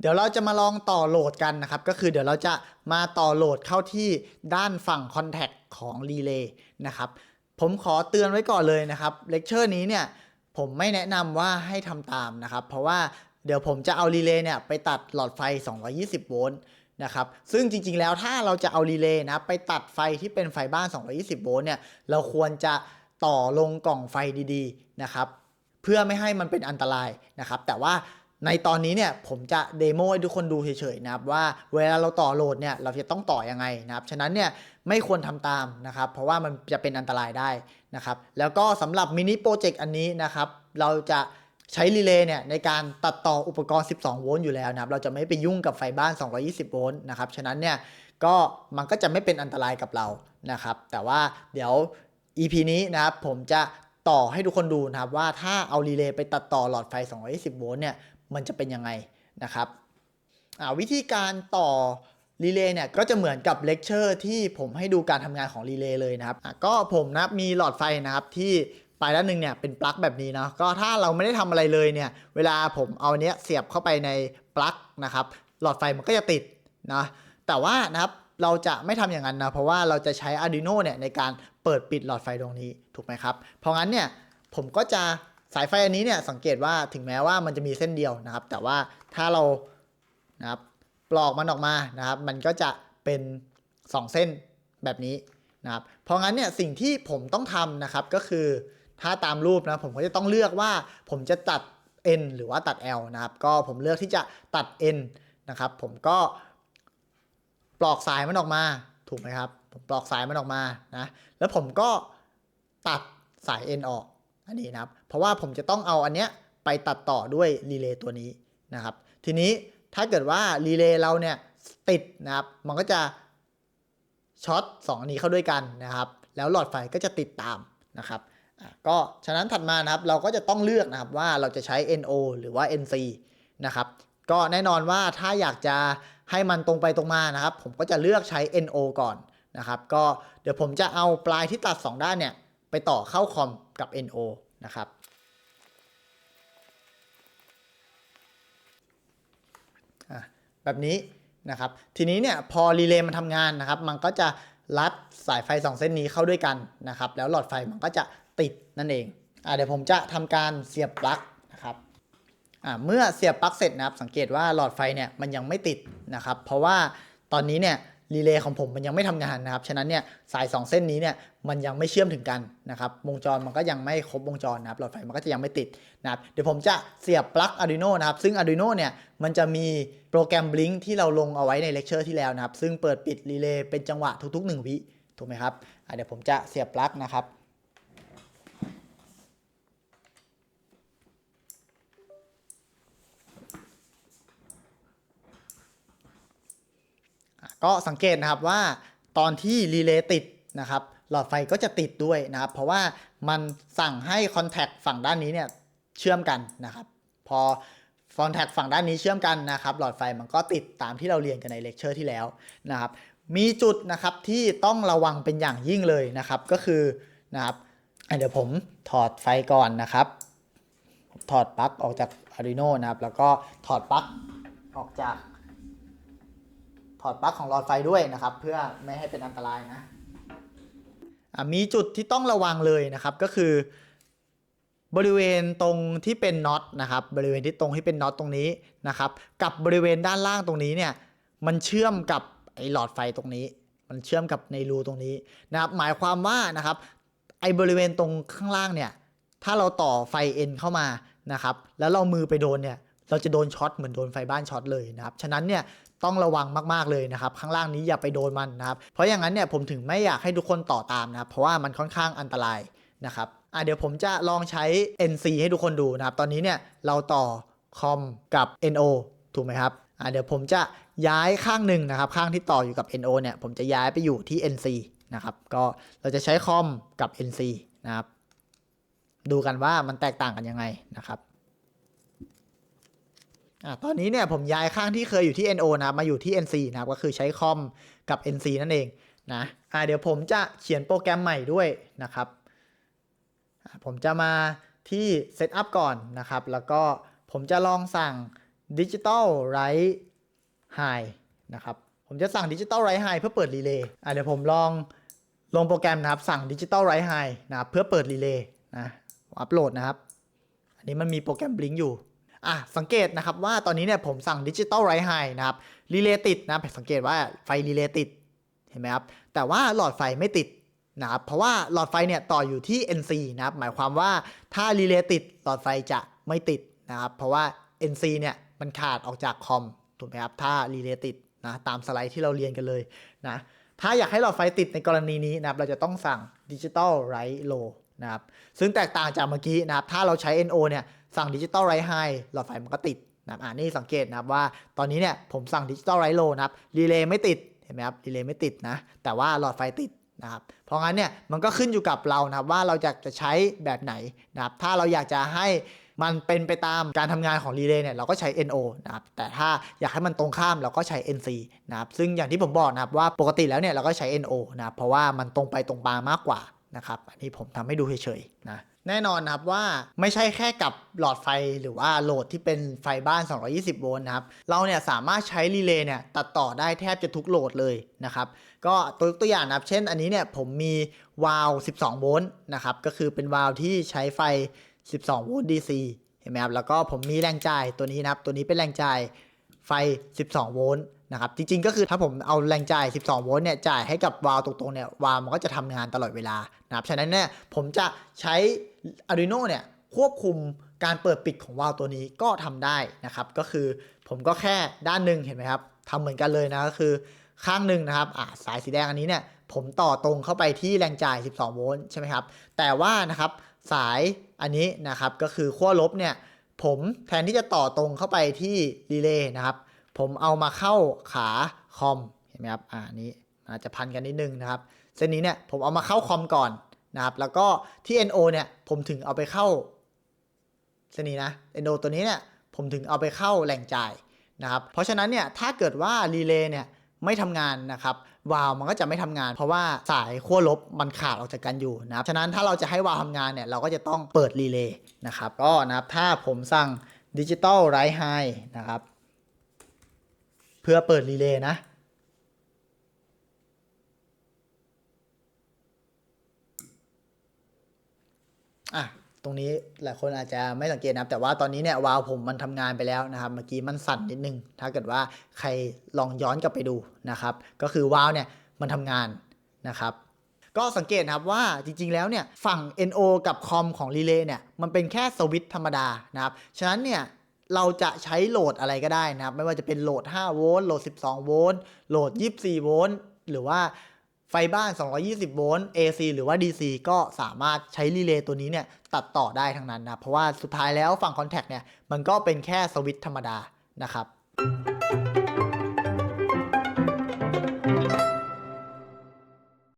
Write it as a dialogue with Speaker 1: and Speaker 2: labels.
Speaker 1: เดี๋ยวเราจะมาลองต่อโหลดกันนะครับ ก็คือเดี๋ยวเราจะมาต่อโหลดเข้าที่ด้านฝั่ง Contact ของ Relay นะครับ ผมขอเตือนไว้ก่อนเลยนะครับ เลคเชอร์นี้เนี่ยผมไม่แนะนำว่าให้ทำตามนะครับ เพราะว่าเดี๋ยวผมจะเอารีเลย์เนี่ยไปตัดหลอดไฟ 220 โวลต์นะครับ ซึ่งจริงๆ แล้วถ้าเราจะเอารีเลย์นะไปตัดไฟที่เป็นไฟบ้าน 220 โวลต์เนี่ย เราควรจะต่อลงกล่องไฟดีๆ นะครับ เพื่อไม่ให้มันเป็นอันตรายนะครับ แต่ว่า ในตอนนี้เนี่ยผมจะเดโมให้ทุกคนดูเฉยๆนะครับว่าเวลาเราต่อโหลดเนี่ยเราจะต้องต่อยังไงนะครับฉะนั้นเนี่ยไม่ควรทำตามนะครับ เพราะว่ามันจะเป็นอันตรายได้นะครับ แล้วก็สำหรับมินิโปรเจกต์อันนี้นะครับ เราจะใช้รีเลย์เนี่ยในการตัดต่ออุปกรณ์ 12 โวลต์อยู่แล้วนะครับ เราจะไม่ไปยุ่งกับไฟบ้าน 220 โวลต์นะครับ ฉะนั้นเนี่ยก็มันก็จะไม่เป็นอันตรายกับเรานะครับ แต่ว่าเดี๋ยว EP นี้นะครับผมจะต่อให้ทุกคนดูนะครับว่าถ้าเอารีเลย์ไปตัดต่อหลอดไฟ 220 โวลต์เนี่ย มันจะเป็นยังไงนะครับวิธีการต่อรีเลย์เนี่ยก็จะเหมือนกับเลคเชอร์ที่ผมให้ดูการทำงานของรีเลย์เลยนะครับก็ผมนะมีหลอดไฟนะครับที่ปลายด้านหนึ่งเนี่ยเป็นปลั๊กแบบนี้เนาะก็ถ้าเราไม่ได้ทำอะไรเลยเนี่ยเวลาผมเอาเนี้ยเสียบเข้าไปในปลั๊กนะครับหลอดไฟมันก็จะติดนะแต่ว่านะครับเราจะไม่ทำอย่างนั้นนะ เพราะว่าเราจะใช้ Arduino เนี่ยในการเปิดปิดหลอดไฟตรงนี้ถูกไหมครับ เพราะงั้นเนี่ยผมก็จะ สายไฟอันนี้เนี่ยสังเกตว่าถึงแม้ว่ามันจะมีเส้นเดียวนะครับ แต่ว่าถ้าเรานะครับปลอกมันออกมานะครับ มันก็จะเป็น 2 เส้นแบบนี้นะครับเพราะงั้นเนี่ยสิ่งที่ผมต้องทำนะครับก็คือถ้าตามรูปนะผมก็จะต้องเลือกว่าผมจะตัด N หรือว่าตัด L นะครับ ก็ผมเลือกที่จะตัด N นะครับ ผมก็ปลอกสายมันออกมาถูกไหมครับ ผมปลอกสายมันออกมานะแล้วผมก็ตัดสาย N ออก อันนี้นะครับ เพราะว่าผมจะต้องเอาอันเนี้ยไปตัดต่อด้วยรีเลย์ตัวนี้นะครับ ทีนี้ถ้าเกิดว่ารีเลย์เราเนี่ยติดนะครับ มันก็จะช็อตสองอันนี้เข้าด้วยกันนะครับ แล้วหลอดไฟก็จะติดตามนะครับก็ฉะนั้นถัดมานะครับเราก็จะต้องเลือกนะครับว่าเราจะใช้ NO หรือว่า NC นะครับก็แน่นอนว่าถ้าอยากจะให้มันตรงไปตรงมานะครับ ผมก็จะเลือกใช้ NO ก่อนนะครับ ก็เดี๋ยวผมจะเอาปลายที่ตัด 2 ด้านเนี่ย ไปต่อเข้าคอม กับ NO นะครับ แบบนี้นะครับ ทีนี้เนี่ยพอรีเลย์มันทำงานนะครับ มันก็จะรัดสายไฟ 2 เส้นนี้เข้าด้วยกันนะครับ แล้วหลอดไฟมันก็จะติดนั่นเองอะเดี๋ยวผมจะทำการเสียบปลั๊กนะครับอะเมื่อเสียบปลั๊กเสร็จนะครับ สังเกตว่าหลอดไฟเนี่ยมันยังไม่ติดนะครับ เพราะว่าตอนนี้เนี่ย รีเลย์ของผมมันยังไม่ทำงานนะครับ ฉะนั้นเนี่ยสาย 2 เส้นนี้เนี่ยมันยังไม่เชื่อมถึงกันนะครับวงจรมันก็ยังไม่ครบวงจรนะครับหลอดไฟมันก็จะยังไม่ติดนะครับเดี๋ยวผมจะเสียบปลั๊ก Arduino นะครับ ซึ่ง Arduino เนี่ยมันจะมีโปรแกรม Blink ที่เราลงเอาไว้ในเลคเชอร์ที่แล้วนะครับ ซึ่งเปิดปิดรีเลย์เป็นจังหวะทุกๆ 1 วิถูกไหมครับเดี๋ยวผมจะเสียบปลั๊กนะครับ ก็สังเกตนะครับว่าตอนที่รีเลย์ติดนะครับหลอดไฟก็จะติดด้วยนะครับ เพราะว่ามันสั่งให้คอนแทคฝั่งด้านนี้เนี่ยเชื่อมกันนะครับ พอคอนแทคฝั่งด้านนี้เชื่อมกันนะครับ หลอดไฟมันก็ติดตามที่เราเรียนกันในเลคเชอร์ที่แล้วนะครับ มีจุดนะครับที่ต้องระวังเป็นอย่างยิ่งเลยนะครับ ก็คือนะครับเดี๋ยวผมถอดไฟก่อนนะครับ ถอดปลั๊กออกจาก Arduino นะครับ แล้วก็ถอดปลั๊กออกจาก ถอดปลั๊กของหลอดไฟด้วยนะครับ เพื่อไม่ให้เป็นอันตรายนะอะมีจุดที่ต้องระวังเลยนะครับก็คือบริเวณตรงที่เป็นน็อตนะครับ บริเวณที่ตรงที่เป็นน็อตตรงนี้นะครับ กับบริเวณด้านล่างตรงนี้เนี่ยมันเชื่อมกับไอ้หลอดไฟตรงนี้ มันเชื่อมกับในรูตรงนี้นะครับหมายความว่านะครับไอ้บริเวณตรงข้างล่างเนี่ยถ้าเราต่อไฟเอ็นเข้ามานะครับ แล้วเรามือไปโดนเนี่ยเราจะโดนช็อตเหมือนโดนไฟบ้านช็อตเลยนะครับ ฉะนั้นเนี่ย ต้องระวังมากๆเลยนะครับ ข้างล่างนี้อย่าไปโดนมันนะครับ เพราะอย่างนั้นเนี่ยผมถึงไม่อยากให้ทุกคนต่อตามนะครับ เพราะว่ามันค่อนข้างอันตรายนะครับอะเดี๋ยวผมจะลองใช้ NC ให้ทุกคนดูนะครับ ตอนนี้เนี่ยเราต่อคอมกับ NO ถูกไหมครับอะเดี๋ยวผมจะย้ายข้างหนึ่งนะครับ ข้างที่ต่ออยู่กับ NO เนี่ยผมจะย้ายไปอยู่ที่ NC นะครับ ก็เราจะใช้คอมกับ NC นะครับ ดูกันว่ามันแตกต่างกันยังไงนะครับ อะตอนนี้เนี่ยผมย้ายข้างที่เคยอยู่ที่ NO นะครับมาอยู่ที่ NC นะครับก็คือใช้คอมกับ NC นั่นเองนะอะเดี๋ยวผมจะเขียนโปรแกรมใหม่ด้วยนะครับ ผมจะมาที่ Setup ก่อนนะครับ แล้วก็ผมจะลองสั่ง Digital Write High นะครับ ผมจะสั่ง Digital Write High เพื่อเปิดรีเลย์อะเดี๋ยวผมลองลงโปรแกรมนะครับสั่ง Digital Write High นะครับเพื่อเปิดรีเลย์นะอัปโหลดนะครับ อันนี้มันมีโปรแกรม Blink อยู่ อะสังเกตนะครับว่าตอนนี้เนี่ยผมสั่ง Digital Write High นะครับรีเลยติดนะสังเกตว่าไฟรีเลยติดเห็นไหมครับแต่ว่าหลอดไฟไม่ติดนะครับเพราะว่าหลอดไฟเนี่ยต่ออยู่ที่ NC นะครับหมายความว่าถ้ารีเลยติดหลอดไฟจะไม่ติดนะครับเพราะว่า NC เนี่ยมันขาดออกจากคอมถูกไหมครับถ้ารีเลยติดนะตามสไลด์ที่เราเรียนกันเลยนะถ้าอยากให้หลอดไฟติดในกรณีนี้นะครับเราจะต้องสั่ง Digital Write Low นะครับซึ่งแตกต่างจากเมื่อกี้นะครับถ้าเราใช้ NO เนี่ย สั่ง Digital Write High หลอดไฟมันก็ติดนะครับอ่านี่สังเกตนะครับว่าตอนนี้เนี่ยผมสั่ง Digital Write Low นะครับรีเลย์ไม่ติดเห็นไหมครับรีเลย์ไม่ติดนะ แต่ว่าหลอดไฟติดนะครับเพราะงั้นเนี่ยมันก็ขึ้นอยู่กับเรานะครับว่าเราจะจะใช้แบบไหนนะครับถ้าเราอยากจะให้มันเป็นไปตามการทำงานของรีเลย์เนี่ยเราก็ใช้ NO นะครับแต่ถ้าอยากให้มันตรงข้ามเราก็ใช้ NC นะครับซึ่งอย่างที่ผมบอกนะครับว่าปกติแล้วเนี่ยเราก็ใช้ NO นะครับเพราะว่ามันตรงไปตรงมามากกว่านะครับอันนี้ผมทำให้ดูเฉยๆนะ แน่นอนนะครับว่าไม่ใช่แค่กับหลอดไฟหรือว่าโหลดที่เป็นไฟบ้าน 220 โวลต์นะครับ เราเนี่ยสามารถใช้รีเลย์เนี่ยตัดต่อได้แทบจะทุกโหลดเลยนะครับ ก็ตัวตัวอย่างนะครับ เช่นอันนี้เนี่ยผมมีวาล์ว12 โวลต์นะครับ ก็คือเป็นวาล์วที่ใช้ไฟ 12 โวลต์ DC เห็นไหมครับ แล้วก็ผมมีแรงจ่ายตัวนี้นะครับ ตัวนี้เป็นแรงจ่ายไฟ 12 โวลต์ นะครับจริงๆก็คือถ้าผมเอาแรงจ่าย 12 โวลต์เนี่ยจ่ายให้กับวาล์วตรงๆเนี่ยวาล์วมันก็จะทำงานตลอดเวลานะครับฉะนั้นเนี่ยผมจะใช้ Arduino เนี่ยควบคุมการเปิดปิดของวาล์วตัวนี้ก็ทำได้นะครับก็คือผมก็แค่ด้านหนึ่งเห็นไหมครับทำเหมือนกันเลยนะก็คือข้างหนึ่งนะครับอ่าสายสีแดงอันนี้เนี่ยผมต่อตรงเข้าไปที่แรงจ่าย 12 โวลต์ใช่ไหมครับแต่ว่านะครับสายอันนี้นะครับก็คือขั้วลบเนี่ยผมแทนที่จะต่อตรงเข้าไปที่รีเลย์นะครับ ผมเอามาเข้าขาคอมเห็นไหมครับอ่านี้อาจจะพันกันนิดนึงนะครับเส้นนี้เนี่ยผมเอามาเข้าคอมก่อนนะครับ แล้วก็ที่ NO เนี่ยผมถึงเอาไปเข้าเส้นนี้นะ NO ตัวนี้เนี่ยผมถึงเอาไปเข้าแหล่งจ่ายนะครับเพราะฉะนั้นเนี่ยถ้าเกิดว่ารีเลย์เนี่ยไม่ทำงานนะครับวาล์วมันก็จะไม่ทำงาน เพราะว่าสายขั้วลบมันขาดออกจากกันอยู่นะครับฉะนั้นถ้าเราจะให้วาล์วทำงานเนี่ยเราก็จะต้องเปิดรีเลย์นะครับก็นะครับถ้าผมสั่งดิจิตอลไรไฮนะครับ พื่อเปิดรีเลย์นะ อะ ตรงนี้หลายคนอาจจะไม่สังเกตนะ แต่ว่าตอนนี้เนี่ยวาล์วผมมันทำงานไปแล้วนะครับ เมื่อกี้มันสั่นนิดนึง ถ้าเกิดว่าใครลองย้อนกลับไปดูนะครับ ก็คือวาล์วเนี่ยมันทำงานนะครับก็สังเกตนะครับว่าจริงๆ แล้วเนี่ยฝั่ง NO กับคอมของรีเลย์เนี่ยมันเป็นแค่สวิตช์ธรรมดานะครับ ฉะนั้นเนี่ย เราจะใช้โหลดอะไรก็ได้นะครับ ไม่ว่าจะเป็นโหลด 5 โวลต์ โหลด 12 โวลต์ โหลด 24 โวลต์ หรือว่าไฟบ้าน 220 โวลต์ AC หรือว่า DC ก็สามารถใช้รีเลย์ตัวนี้เนี่ยตัดต่อได้ทั้งนั้นนะ เพราะว่าสุดท้ายแล้วฝั่งคอนแทคเนี่ยมันก็เป็นแค่สวิตช์ธรรมดานะครับ